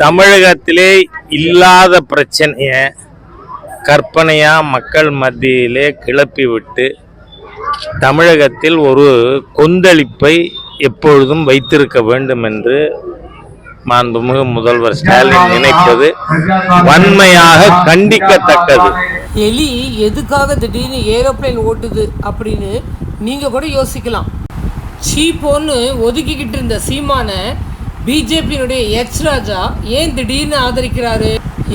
தமிழகத்திலே இல்லாத பிரச்சனைய கற்பனையா மக்கள் மத்தியிலே கிளப்பி விட்டு தமிழகத்தில் ஒரு கொந்தளிப்பை எப்பொழுதும் வைத்திருக்க வேண்டும் என்று மாண்புமிகு முதல்வர் ஸ்டாலின் நினைப்பது வன்மையாக கண்டிக்கத்தக்கது. எலி எதுக்காக திடீர்னு ஏரோப்ளேன் ஓட்டுது அப்படின்னு நீங்கள் கூட யோசிக்கலாம். சீப்போன்னு ஒதுக்கிக்கிட்டு இருந்த சீமானை பிஜேபியினுடைய எச் ராஜா ஏன் திடீர்னு ஆதரிக்கிறாரு?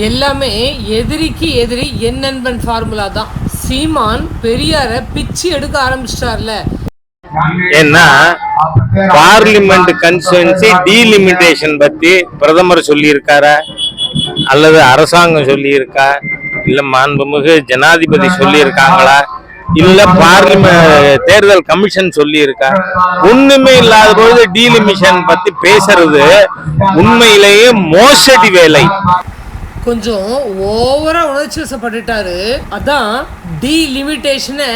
எல்லாமே எதிரிக்கு எதிரி என் நண்பன் ஃபார்முலா தான். சீமான் பெரியார பிச்சு எடுக்க ஆரம்பிச்சிட்டார்ல. ஏன்னா பார்லிமெண்ட் கன்ஸ்டுவன்சி டீலிமிட்டேஷன் பத்தி பிரதமர் சொல்லியிருக்காரா? அல்லது அரசாங்கம் சொல்லியிருக்கா? இல்ல மாண்புமிகு ஜனாதிபதி சொல்லியிருக்காங்களா? இல்ல பார்லிமெண்ட் தேர்தல் கமிஷன் சொல்லியிருக்கா. ஒண்ணுமே இல்லாத பொழுது டீலிமிஷன் பத்தி பேசுறது உண்மையிலேயே மோசடி வேலை. கொஞ்சம் ஓவரா உணர்ச்சி வசப்பட்டுட்டாரு. அதான் டீலிமிட்டேஷனை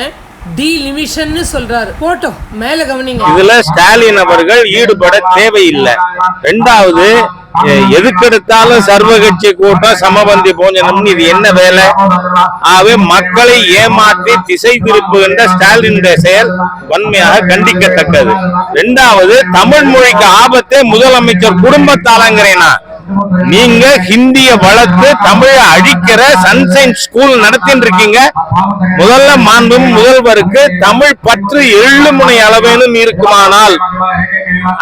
டீலிமிஷன்னு சொல்றாரு. போட்டோம். மேல கவனிங்க. இதுல ஸ்டாலின் அவர்கள் ஈடுபட தேவையில்லை. ரெண்டாவது எதுக்கெடுத்தாலும் சர்வ கட்சி கூட்டம் சமபந்தி போஞ்சனம்னு இது என்ன வேலை? ஆகவே மக்களை ஏமாற்றி திசை திருப்புகின்ற ஸ்டாலினுடைய செயல் வன்மையாக கண்டிக்கத்தக்கது. ரெண்டாவது தமிழ் மொழிக்கு ஆபத்தே முதலமைச்சர் குடும்பத்தாலங்கிறேனா? நீங்க ஹிந்திய வளர்த்து தமிழை அழிக்கிற சன்சைன் ஸ்கூல் நடத்தின்னு இருக்கீங்க முதல்ல மாண்பும் முதல்வருக்கு தமிழ் பற்று எள்ளுமுனை அளவேனும் இருக்குமானால்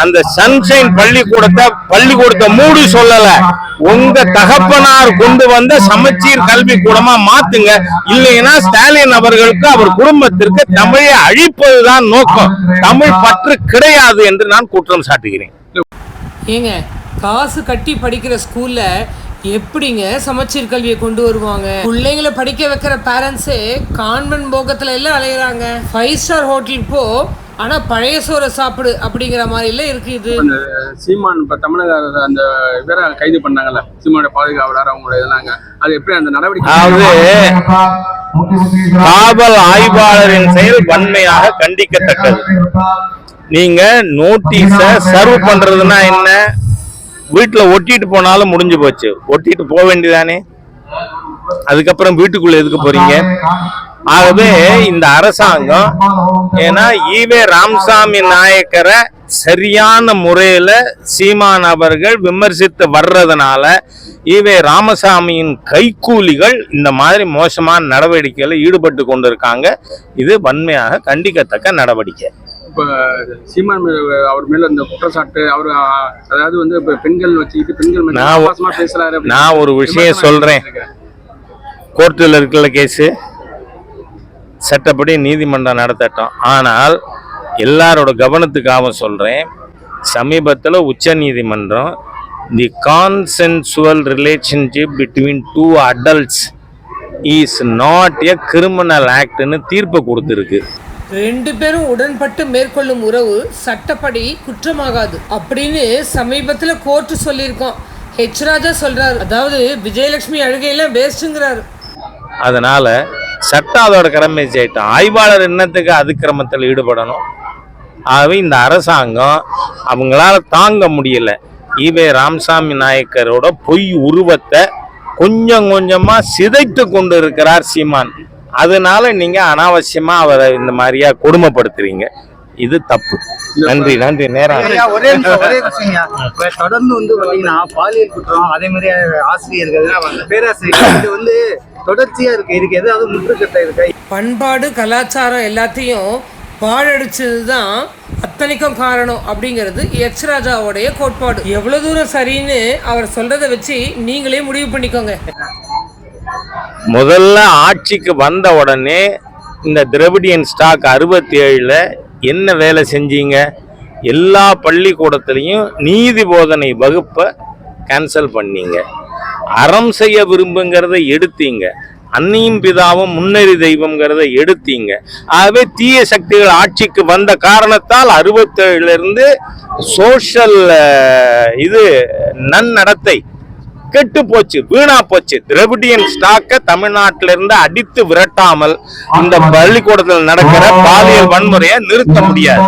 அந்த சன்ஷைன் பள்ளிக்கூடத்தை பள்ளிக்கூடத்தை மூடி சொல்லல. உங்க தகப்பனார் கொண்டு வந்த சமச்சீர் கல்வி கூடமா மாத்துங்க. இல்லைன்னா ஸ்டாலின் அவர்களுக்கு அவர் குடும்பத்திற்கு தமிழை அழிப்பதுதான் நோக்கம். தமிழ் பற்று கிடையாது என்று நான் குற்றம் சாட்டுகிறேன். ஏங்க காசு கட்டி படிக்கிற ஸ்கூல்ல எப்படிங்க சமச்சீர் கல்வியை கொண்டு வருவாங்க? பிள்ளைங்களை படிக்க வைக்கிற பேரண்ட்ஸே கான்வென்ட் போகத்துல எல்லாம் அலையுறாங்க. ஃபைவ் ஸ்டார் ஹோட்டலுக்கு போ ஆனா பழைய சோறை சாப்பிடு அப்படிங்கிற மாதிரி எல்லாம் இருக்கு இது சீமான் இப்போ தமிழக அந்த இவரை கைது பண்ணாங்கல்ல சீமானோட பாதுகாவலர் அவங்களோட இதெல்லாம் அது எப்படி அந்த நடவடிக்கை காவல் ஆய்வாளரின் செயல் வன்மையாக கண்டிக்கத்தக்கது. நீங்க நோட்டீஸ சர்வ் பண்றதுன்னா என்ன? வீட்டில் ஒட்டிட்டு போனாலும் முடிஞ்சு போச்சு. ஒட்டிட்டு போக வேண்டியதானே? அதுக்கப்புறம் வீட்டுக்குள்ள எதுக்கு போறீங்க? ஆகவே இந்த அரசாங்கம் ஏன்னா ஈவே ராமசாமி நாயக்கரை சரியான முறையில சீமான் அவர்கள் விமர்சித்து வர்றதுனால ஈவே ராமசாமியின் கைக்கூலிகள் இந்த மாதிரி மோசமான நடவடிக்கையில் ஈடுபட்டு கொண்டிருக்காங்க. இது வன்மையாக கண்டிக்கத்தக்க நடவடிக்கை. இப்போ சீமான் அவர் மேல இந்த குற்றச்சாட்டு அவர் அதாவது வந்து இப்போ பெண்கள் வச்சுக்கிட்டு பெண்கள் நான் பேசுறாரு நான் ஒரு விஷயம் சொல்றேன். கோர்ட்டில் இருக்குல்ல கேஸு சட்டப்படி நீதிமன்றம் நடத்தட்டும். ஆனால் எல்லாரோட கவனத்துக்காக சொல்றேன். சமீபத்தில் உச்ச நீதிமன்றம் the consensual relationship between two adults is not a criminal ஆக்ட்னு தீர்ப்பு கொடுத்துருக்கு. ரெண்டு பேரும் உடன்பட்டு மேற்கொள்ளும் உறவு சட்டப்படி குற்றமாகாது அப்படின்னு சமீபத்தில் கோர்ட்டு சொல்லியிருக்கோம் ஹெச் ராஜா சொல்றாரு. அதாவது விஜயலட்சுமி அழுகையெல்லாம் வேஸ்ட்டுங்கிறாரு அதனால சட்டம் அதோட கடமை செய்யட்டும். ஆய்வாளர் என்னத்துக்கு அதிக்கிரமத்தில் ஈடுபடணும்? ஆகவே இந்த அரசாங்கம் அவங்களால தாங்க முடியல. ஈவே ராமசாமி நாயக்கரோட பொய் உருவத்தை கொஞ்சம் கொஞ்சமாக சிதைத்து கொண்டு இருக்கிறார் சீமான். அதனால நீங்க அனாவசியமா அவரை இந்த மாதிரியா கொடுமைப்படுத்துறீங்க. இது தப்பு. நன்றி நன்றி நேரம் ஒரே ஒரே தொடர்ந்து வந்து பாத்தீங்கன்னா பாலியல் குற்றம் அதே மாதிரி ஆசிரியர்கள் பேராசிரியர்கள் இது வந்து தொடர்ச்சியா இருக்கு. இதுக்கு ஏதாவது முற்றுக்கட்டை இருக்கா? பண்பாடு கலாச்சாரம் எல்லாத்தையும் பாழடிச்சது தான் அத்தனைக்கும் காரணம் அப்படிங்கிறது எச் ராஜாவுடைய கோட்பாடு. எவ்வளவு தூரம் சரின்னு அவர் சொல்றதை வச்சு நீங்களே முடிவு பண்ணிக்கோங்க. முதல்ல ஆட்சிக்கு வந்த உடனே இந்த திரவிடியன் ஸ்டாக் அறுபத்தி ஏழில் என்ன வேலை செஞ்சீங்க? எல்லா பள்ளிக்கூடத்துலேயும் நீதி போதனை வகுப்பை கேன்சல் பண்ணீங்க. அறம் செய்ய விரும்புங்கிறத எடுத்தீங்க. அன்னியும் பிதாவும் முன்னறி தெய்வம்ங்கிறத எடுத்தீங்க. ஆகவே தீய சக்திகள் ஆட்சிக்கு வந்த காரணத்தால் அறுபத்தேழுலேருந்து இருந்து இது நன்னடத்தை கெட்டு போச்சு வீணா போச்சு திரவிடியன் ஸ்டாக்க தமிழ்நாட்டில இருந்து அடித்து விரட்டாமல் இந்த பள்ளிக்கூடத்தில் நடக்கிற பாலியல் வன்முறையை நிறுத்த முடியாது.